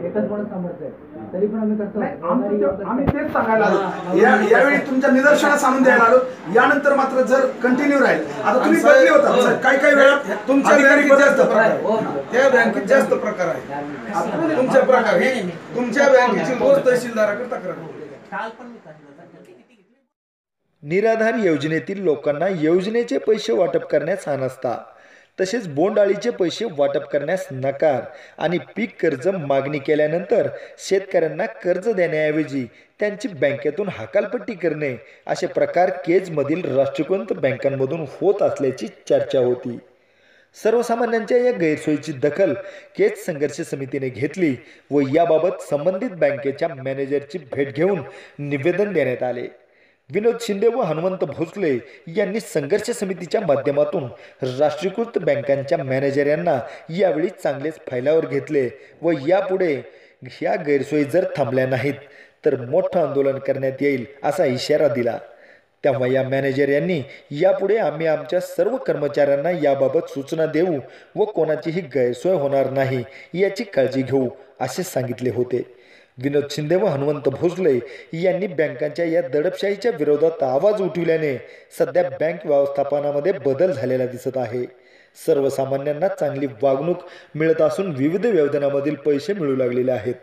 एकच माणूस सामर्थ्य आहे तरी पण आम्ही ते- आम्ही तेच सांगायला आलो. या यावेळी तुमच्या निदर्शनास आणून द्यायला आलो. यानंतर मात्र जर कंटिन्यू राहील. आता तुम्ही बदली होता काही काही वेळा तुमच्या अधिकारी बँकेत जास्त. प्रकार हो. आहे. त्या बँकेत जास्त प्रकार आहे तुमच्या प्रकार हे तुमच्या बँकेची रोज तहसीलदाराकडे तक्रार होते. निराधार योजनेतील लोकांना योजनेचे पैसे वाटप करण्यास अनस्ता तसेच बोंडाळीचे पैसे वाटप करण्यास नकार आणि पीक कर्ज मागणी केल्यानंतर शेतकऱ्यांना कर्ज देण्याऐवजी त्यांची बँकेतून हकालपट्टी करणे असे प्रकार केजमधील राष्ट्रीयकृत बँकांमधून होत असल्याची चर्चा होती. सर्वसामान्यांच्या या गैरसोयीची दखल केज संघर्ष समितीने घेतली व याबाबत संबंधित बँकेच्या मॅनेजरची भेट घेऊन निवेदन देण्यात आले. विनोद शिंदे व हनुमंत भोसले यांनी संघर्ष समितीच्या माध्यमातून राष्ट्रीयकृत बँकांच्या मॅनेजर यांना यावेळी चांगलेच फैलावर घेतले व यापुढे ह्या गैरसोयी जर थांबल्या नाहीत तर मोठं आंदोलन करण्यात येईल असा इशारा दिला. तेव्हा या मॅनेजर यांनी यापुढे आम्ही आमच्या सर्व कर्मचाऱ्यांना याबाबत सूचना देऊ व कोणाचीही गैरसोय होणार नाही याची काळजी घेऊ असे सांगितले होते. विनोद शिंदे व हनुमंत भोसले यांनी बँकांच्या या दडपशाहीच्या विरोधात आवाज उठविल्याने सध्या बँक व्यवस्थापनामध्ये बदल झालेला दिसत आहे. सर्वसामान्यांना चांगली वागणूक मिळत असून विविध योजनांमधील पैसे मिळू लागलेले आहेत.